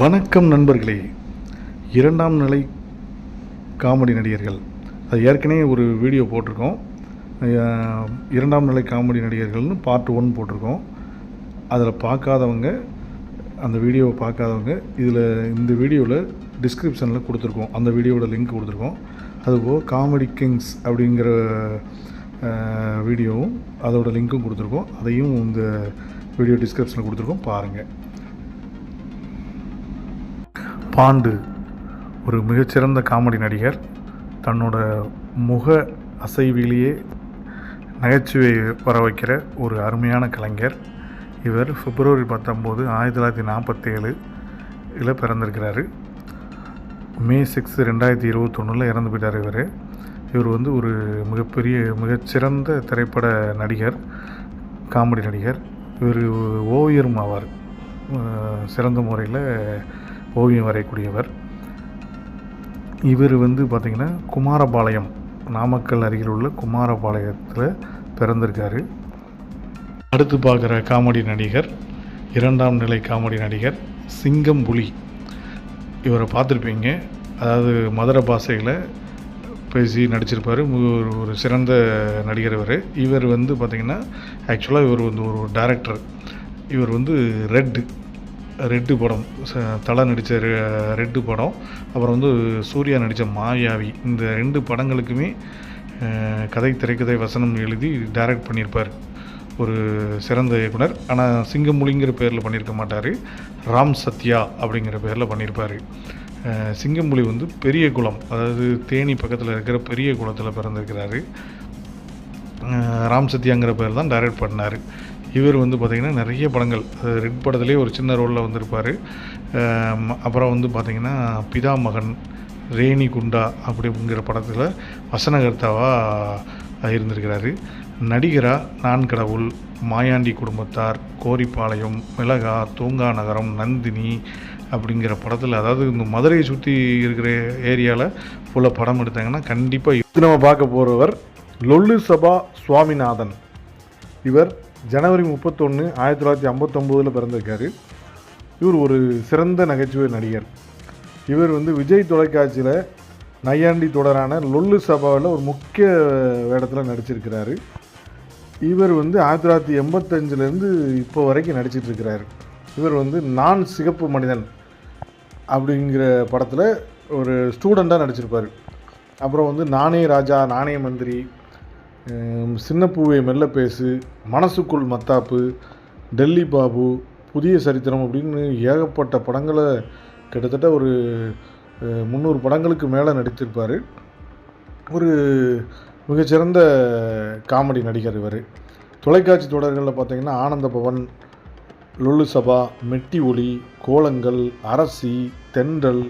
வணக்கம் நண்பர்களே. இரண்டாம் நிலை காமெடி நடிகர்கள். அது ஏற்கனவே ஒரு வீடியோ போட்டிருக்கோம். இரண்டாம் நிலை காமெடி நடிகர்கள்னு பார்ட் ஒன் போட்டிருக்கோம். அதில் பார்க்காதவங்க அந்த வீடியோவை பார்க்காதவங்க இதில் இந்த வீடியோவில் டிஸ்கிரிப்ஷனில் கொடுத்துருக்கோம். அந்த வீடியோவோட லிங்க் கொடுத்துருக்கோம். அதுபோக காமெடி கிங்ஸ் அப்படிங்கிற வீடியோவும் அதோட லிங்க்கும் கொடுத்துருக்கோம். அதையும் இந்த வீடியோ டிஸ்கிரிப்ஷனில் கொடுத்துருக்கோம். பாருங்கள் பாண்டு ஒரு மிகச்சிறந்த காமெடி நடிகர் தன்னோட முக அசைவிலேயே நகைச்சுவை வர வைக்கிற ஒரு அருமையான கலைஞர். இவர் பிப்ரவரி பத்தொம்போது ஆயிரத்தி தொள்ளாயிரத்தி நாற்பத்தேழு இதில் பிறந்திருக்கிறாரு. மே சிக்ஸ் ரெண்டாயிரத்தி இருபத்தொன்னில் இறந்து போயிட்டார் இவர். இவர் வந்து ஒரு மிகப்பெரிய மிகச்சிறந்த திரைப்பட நடிகர் காமெடி நடிகர். இவர் ஓவியரும் ஆவார். சிறந்த முறையில் ஓவியம் வரையக்கூடியவர். இவர் வந்து பார்த்திங்கன்னா குமாரபாளையம் நாமக்கல் அருகில் உள்ள குமாரபாளையத்தில் பிறந்திருக்காரு. அடுத்து பார்க்குற காமெடி நடிகர் இரண்டாம் நிலை காமெடி நடிகர் சிங்கம் புலி இவரை பார்த்துருப்பீங்க. அதாவது மதுரை பாஷையில் பேசி நடிச்சிருப்பார். ஒரு ஒரு சிறந்த நடிகர் இவர். இவர் வந்து பார்த்திங்கன்னா ஆக்சுவலாக இவர் வந்து ஒரு டைரக்டர் இவர் வந்து ரெட்டு. ரெட்டு படம் ச- தலை நடித்த ரெட்டு படம் அப்புறம் வந்து சூர்யா நடித்த மாயாவி இந்த ரெண்டு படங்களுக்குமே கதை திரைக்கதை வசனம் எழுதி டைரக்ட் பண்ணியிருப்பார். ஒரு சிறந்த இயக்குனர். ஆனால் சிங்கமொழிங்கிற பேரில் பண்ணியிருக்க மாட்டார். ராம் சத்யா அப்படிங்கிற பேரில் பண்ணியிருப்பார். அஹ், வந்து பெரிய குளம். அதாவது தேனி பக்கத்தில் இருக்கிற பெரிய குளத்தில் பிறந்திருக்கிறாரு. ராம் சத்யாங்கிற பேர் தான் டைரக்ட் பண்ணார். இவர் வந்து பார்த்திங்கன்னா நிறைய படங்கள். அது ரெட் படத்துலேயே ஒரு சின்ன ரோலில் வந்திருப்பார். அப்புறம் வந்து பார்த்திங்கன்னா பிதா மகன் ரேணி குண்டா அப்படிங்கிற படத்தில் வசனகர்த்தாவாக இருந்திருக்கிறாரு. நடிகரா நான் கடவுள் மாயாண்டி குடும்பத்தார் கோரிப்பாளையம் மிளகா தூங்கா நகரம் நந்தினி அப்படிங்கிற படத்தில் அதாவது இந்த மதுரையை சுற்றி இருக்கிற ஏரியாவில் ஃபுல்லாக படம் எடுத்தாங்கன்னா கண்டிப்பாக இது நம்ம பார்க்க போகிறவர் லொல்லு சபா சுவாமிநாதன். இவர் ஜனவரி முப்பத்தொன்று ஆயிரத்தி தொள்ளாயிரத்தி ஐம்பத்தொம்போதில் பிறந்திருக்காரு. இவர் ஒரு சிறந்த நகைச்சுவை நடிகர். இவர் வந்து விஜய் தொலைக்காட்சியில் நையாண்டி தொடரான லொல்லு சபாவில் ஒரு முக்கிய வேடத்தில் நடிச்சிருக்கிறாரு. இவர் வந்து ஆயிரத்தி தொள்ளாயிரத்தி எண்பத்தஞ்சிலேருந்து இப்போ வரைக்கும் நடிச்சிட்டுருக்கிறார் இவர் வந்து நான் சிகப்பு மனிதன் அப்படிங்கிற படத்தில் ஒரு ஸ்டூடெண்ட்டாக நடிச்சிருப்பார். அப்புறம் வந்து நானே ராஜா நானே மந்திரி சின்ன பூவை மெல்ல பேசு மனசுக்குள் மத்தாப்பு டெல்லி பாபு புதிய சரித்திரம் அப்படின்னு ஏகப்பட்ட படங்களை கிட்டத்தட்ட ஒரு முந்நூறு படங்களுக்கு மேலே நடித்திருப்பார். ஒரு மிகச்சிறந்த காமெடி நடிகர் இவர். தொலைக்காட்சி தொடர்களில் பார்த்திங்கன்னா ஆனந்த பவன் லுல்லு சபா மெட்டி ஒளி கோலங்கள் அரசி தென்றல்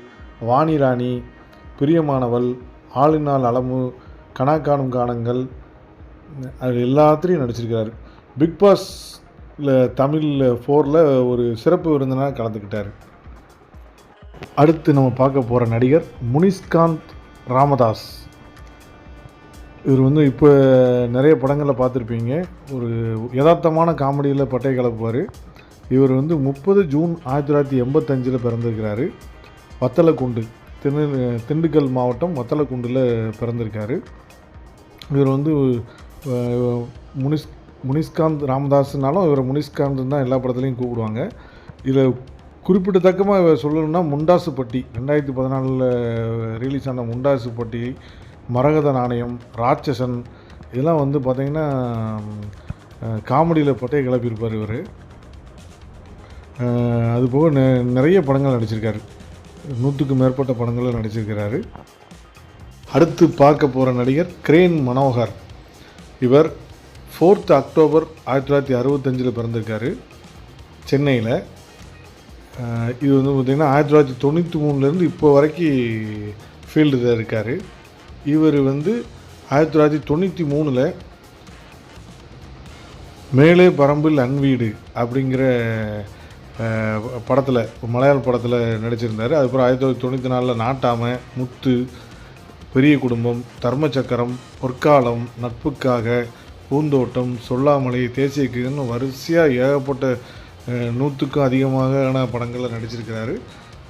வாணிராணி பிரியமானவள் ஆளினால் அளமு கனா காணும் காணங்கள் அது எல்லாத்துலேயும் நடிச்சிருக்காரு பிக் பாஸில் தமிழில் ஃபோரில் ஒரு சிறப்பு விருந்தினாக கலந்துக்கிட்டார். அடுத்து நம்ம பார்க்க போகிற நடிகர் முனிஷ்காந்த் ராமதாஸ். இவர் வந்து இப்போ நிறைய படங்களில் பார்த்துருப்பீங்க. ஒரு யதார்த்தமான காமெடியில் பட்டை கலப்புவார். இவர் வந்து முப்பது ஜூன் ஆயிரத்தி தொள்ளாயிரத்தி எண்பத்தஞ்சில் பிறந்திருக்கிறாரு. வத்தலக்குண்டு திண்டு திண்டுக்கல் மாவட்டம் வத்தலக்குண்டில் பிறந்திருக்காரு. இவர் வந்து முனிஸ் முனிஷ்காந்த் ராமதாஸ்னாலும் இவர் முனிஸ்காந்த் தான் எல்லா படத்துலையும் கூப்பிடுவாங்க. இதில் குறிப்பிடத்தக்கமாக இவர் சொல்லணும்னா முண்டாசுப்பட்டி ரெண்டாயிரத்தி பதினாலில் ரிலீஸ் ஆன முண்டாசுப்பட்டி மரகத நாணயம் ராட்சசன் இதெல்லாம் வந்து பார்த்திங்கன்னா காமெடியில் பட்டையை கிளப்பியிருப்பார் இவர். அதுபோக நெ- நிறைய படங்கள் நடிச்சிருக்காரு. நூற்றுக்கும் மேற்பட்ட படங்களில் நடிச்சிருக்கிறாரு. அடுத்து பார்க்க போகிற நடிகர் கிரேன் மனோகர். இவர் ஃபோர்த் அக்டோபர் ஆயிரத்தி தொள்ளாயிரத்தி அறுபத்தஞ்சில் பிறந்திருக்காரு. சென்னையில். இது வந்து பார்த்திங்கன்னா ஆயிரத்தி தொள்ளாயிரத்தி தொண்ணூற்றி மூணுலேருந்து இப்போ வரைக்கும் ஃபீல்டில் இருக்கார். இவர் வந்து ஆயிரத்தி தொள்ளாயிரத்தி தொண்ணூற்றி மூணில் மேலே பரம்பில் அன்வீடு அப்படிங்கிற படத்தில் மலையாள படத்தில் நடிச்சிருந்தார். அதுக்கப்புறம் ஆயிரத்தி தொள்ளாயிரத்தி தொண்ணூற்றி நாலில் நாட்டாமை முத்து பெரிய குடும்பம் தர்மச்சக்கரம் பொற்காலம் நட்புக்காக பூந்தோட்டம் சொல்லாமலை தேசியக்குன்னு வரிசையாக ஏகப்பட்ட நூற்றுக்கும் அதிகமான படங்களில் நடிச்சிருக்கிறாரு.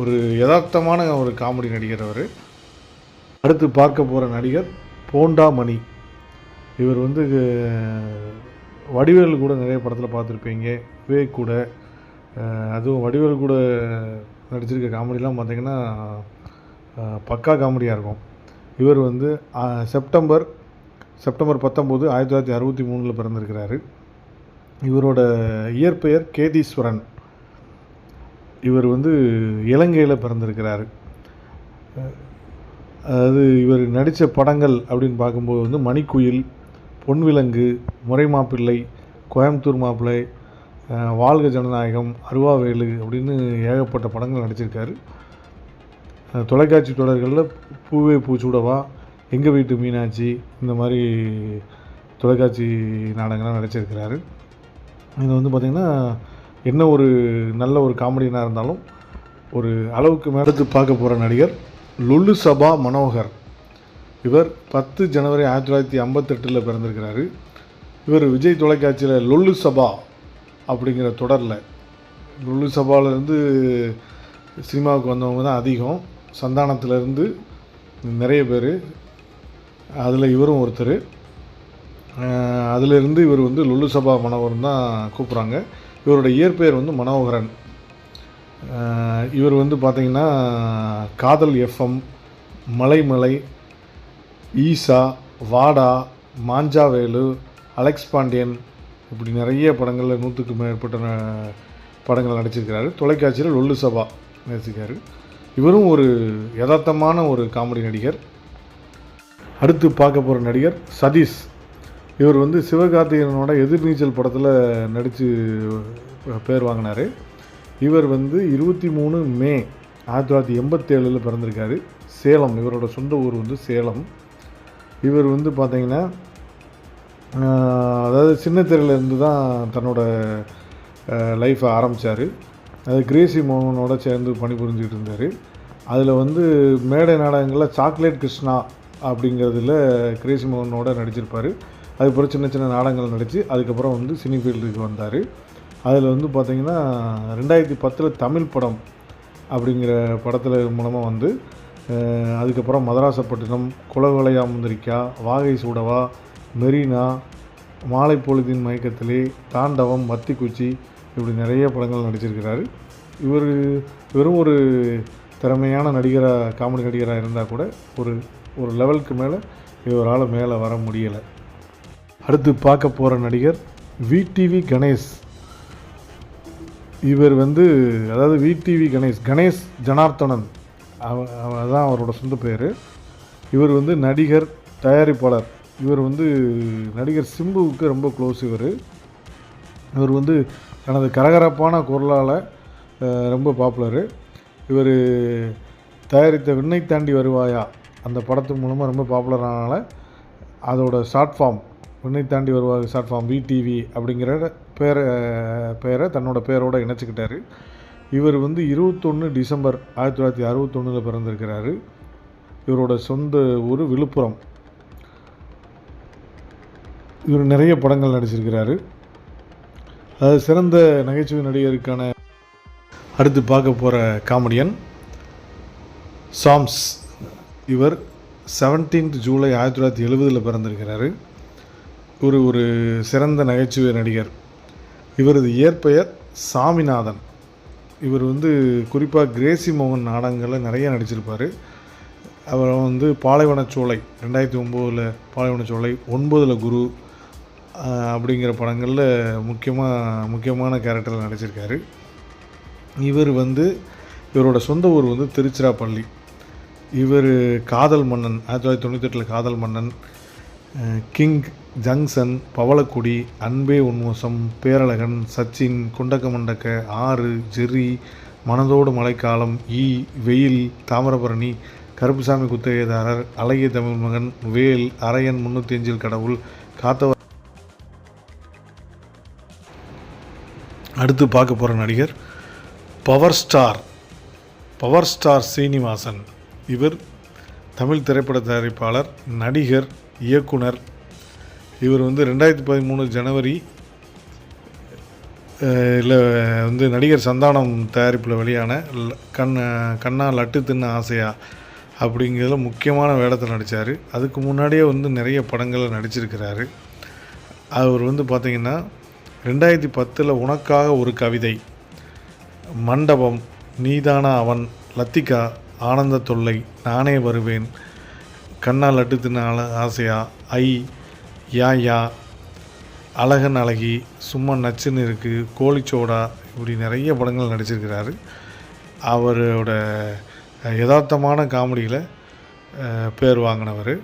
ஒரு யதார்த்தமான ஒரு காமெடி நடிகர் அவர். அடுத்து பார்க்க போகிற நடிகர் போண்டா மணி இவர் வந்து வடிவேல் கூட நிறைய படத்தில் பார்த்துருப்பீங்க. விவேக் கூட. அதுவும் வடிவேல் கூட நடிச்சிருக்க காமெடிலாம் பார்த்திங்கன்னா பக்கா காமெடியாக இருக்கும். இவர் வந்து செப்டம்பர் செப்டம்பர் பத்தொம்போது ஆயிரத்தி தொள்ளாயிரத்தி அறுபத்தி மூணில் பிறந்திருக்கிறாரு. இவரோட இயற்பெயர் கேதீஸ்வரன். இவர் வந்து இலங்கையில் பிறந்திருக்கிறாரு. அதாவது இவர் நடித்த படங்கள் அப்படின்னு பார்க்கும்போது வந்து மணிக்குயில் பொன்விலங்கு முறை மாப்பிள்ளை கோயம்புத்தூர் மாப்பிள்ளை வாழ்க ஜனநாயகம் அருவாவேலு அப்படின்னு ஏகப்பட்ட படங்கள் நடிச்சிருக்காரு. தொலைக்காட்சி தொடர்களில் பூவே பூச்சூடவா எங்கள் வீட்டு மீனாட்சி இந்த மாதிரி தொலைக்காட்சி நாடகங்கள்லாம் நடிச்சிருக்கிறாரு. இது வந்து பார்த்திங்கன்னா என்ன ஒரு நல்ல ஒரு காமெடியனாக இருந்தாலும் ஒரு அளவுக்கு மேலே பார்க்க போகிற நடிகர் லுல்லு சபா மனோகர். இவர் பத்து ஜனவரி ஆயிரத்தி தொள்ளாயிரத்தி ஐம்பத்தெட்டில் பிறந்திருக்கிறாரு. இவர் விஜய் தொலைக்காட்சியில் லொல்லு சபா அப்படிங்கிற தொடரில். லுல்லு சபாவிலேருந்து சினிமாவுக்கு வந்தவங்க தான் அதிகம். சந்தானத்திலேருந்து நிறைய பேர் அதில் இவரும் ஒருத்தர். அதிலிருந்து இவர் வந்து லுல்லு சபா மனோகரன் தான் கூப்பிட்றாங்க. இவரோட இயற்பெயர் வந்து மனோகரன். இவர் வந்து பார்த்திங்கன்னா காதல் எஃப்எம் மலைமலை ஈசா வாடா மாஞ்சாவேலு அலெக்ஸ் பாண்டியன் இப்படி நிறைய படங்களில் நூற்றுக்கு மேற்பட்ட படங்கள் நடிச்சிருக்கிறாரு. தொலைக்காட்சியில் லொல்லு சபா நடிச்சிருக்காரு இவரும் ஒரு யதார்த்தமான ஒரு காமெடி நடிகர். அடுத்து பார்க்க போகிற நடிகர் சதீஷ். இவர் வந்து சிவகார்த்திகேயனோட எதிர்நீச்சல் படத்தில் நடித்து பேர் வாங்கினார். இவர் வந்து இருபத்தி மூணு மே ஆயிரத்தி தொள்ளாயிரத்தி எண்பத்தேழில் பிறந்திருக்காரு. சேலம் இவரோட சொந்த ஊர் வந்து சேலம். இவர் வந்து பார்த்தீங்கன்னா அதாவது சின்ன திரையிலேருந்து தான் தன்னோட லைஃப்பை ஆரம்பித்தார் அது கிரேசி மோகனோட சேர்ந்து பணிபுரிஞ்சுக்கிட்டு இருந்தார். அதில் வந்து மேடை நாடகங்களில் சாக்லேட் கிருஷ்ணா அப்படிங்கிறதுல கிரேசி மோகனோட நடிச்சிருப்பார். அதுக்கப்புறம் சின்ன சின்ன நாடகங்கள் நடித்து அதுக்கப்புறம் வந்து சினி ஃபீல்டுக்கு வந்தார். அதில் வந்து பார்த்திங்கன்னா ரெண்டாயிரத்தி பத்தில் தமிழ் படம் அப்படிங்கிற படத்தில் மூலமாக வந்து அதுக்கப்புறம் மதராசப்பட்டினம் குலவலையா முந்திரிக்கா வாகை சூடவா மெரினா மாலை பொழுதின் மயக்கத்திலே தாண்டவம் மத்திக்குச்சி இப்படி நிறைய படங்கள் நடிச்சிருக்கிறாரு. இவர் வெறும் ஒரு திறமையான நடிகராக காமெடி நடிகராக இருந்தால் கூட ஒரு ஒரு லெவலுக்கு மேலே இவரால் மேலே வர முடியலை. அடுத்து பார்க்க போகிற நடிகர் விடிவி கணேஷ். இவர் வந்து அதாவது விடிவி கணேஷ் கணேஷ் ஜனார்த்தனன். அவ அதான் அவரோட சொந்த பேர். இவர் வந்து நடிகர் தயாரிப்பாளர். இவர் வந்து நடிகர் சிம்புவுக்கு ரொம்ப க்ளோஸ் இவர். இவர் வந்து தனது கரகரப்பான குரலால் ரொம்ப பாப்புலரு. இவர் தயாரித்த விண்ணை தாண்டி வருவாயா? அந்த படத்து மூலமாக ரொம்ப பாப்புலரானால அதோட ஷார்ட் ஃபார்ம் விண்ணை தாண்டி வருவாய் ஷார்ட் ஃபார்ம் விடிவி அப்படிங்கிற பேரை பேரை தன்னோட பேரோடு இணைச்சிக்கிட்டாரு. இவர் வந்து இருபத்தொன்று டிசம்பர் ஆயிரத்தி தொள்ளாயிரத்தி அறுபத்தொன்னில் பிறந்திருக்கிறாரு. இவரோட சொந்த ஊர் விழுப்புரம். இவர் நிறைய படங்கள் நடிச்சிருக்கிறாரு. அதாவது சிறந்த நகைச்சுவை நடிகருக்கான அடுத்து பார்க்க போகிற காமெடியன் சாம்ஸ். இவர் 17th ஜூலை ஆயிரத்தி தொள்ளாயிரத்தி எழுபதில் பிறந்திருக்கிறாரு. ஒரு ஒரு சிறந்த நகைச்சுவை நடிகர். இவரது இயற்பெயர் சாமிநாதன். இவர் வந்து குறிப்பாக கிரேசி மோகன் நாடகங்களில் நிறைய நடிச்சிருப்பார். அவர் வந்து பாலைவனச்சோலை ரெண்டாயிரத்தி ஒம்போதில் பாலைவனச்சோலை ஒன்பதில் குரு அப்படிங்கிற படங்களில் முக்கியமாக முக்கியமான கேரக்டரில் நடிச்சிருக்காரு. இவர் வந்து இவரோட சொந்த ஊர் வந்து திருச்சிராப்பள்ளி. இவர் காதல் மன்னன் ஆயிரத்தி தொள்ளாயிரத்தி தொண்ணூத்தெட்டில் காதல் மன்னன் கிங் ஜங்ஷன் பவளக்குடி அன்பே உன்மோசம் பேரழகன் சச்சின் குண்டக்க மண்டக்க ஆறு ஜெர்ரி மனதோடு மழைக்காலம் ஈ வெயில் தாமிரபரணி கருப்புசாமி குத்தகைதாரர் அழகிய தமிழ் மகன் வேல் அரையன் முன்னூற்றி அஞ்சில் கடவுள் காத்தவர் அடுத்து பார்க்க போகிற நடிகர் power star power star Srinivasan. இவர் தமிழ் திரைப்பட தயாரிப்பாளர் நடிகர் இயக்குனர். இவர் வந்து ரெண்டாயிரத்தி பதிமூணு ஜனவரி இல்லை வந்து நடிகர் சந்தானம் தயாரிப்பில் வெளியான கண் கண்ணா லட்டு தின்ன ஆசையா அப்படிங்கிறதுல முக்கியமான வேடத்தில் நடித்தார் அதுக்கு முன்னாடியே வந்து நிறைய படங்களில் நடிச்சிருக்கிறாரு. அவர் வந்து பார்த்திங்கன்னா ரெண்டாயிரத்தி பத்தில் உனக்காக ஒரு கவிதை. மண்டபம் நீதானா அவன் லத்திகா ஆனந்த தொல்லை நானே வருவேன். கண்ணா லட்டு தின்ன ஆசையா? ஐ யா யா. அழகன் அழகி சும்மா நச்சுன்னு இருக்குது கோழிச்சோடா இப்படி நிறைய படங்கள் நடிச்சிருக்கிறாரு. அவரோட யதார்த்தமான காமெடியில் பேர் வாங்கினவர்.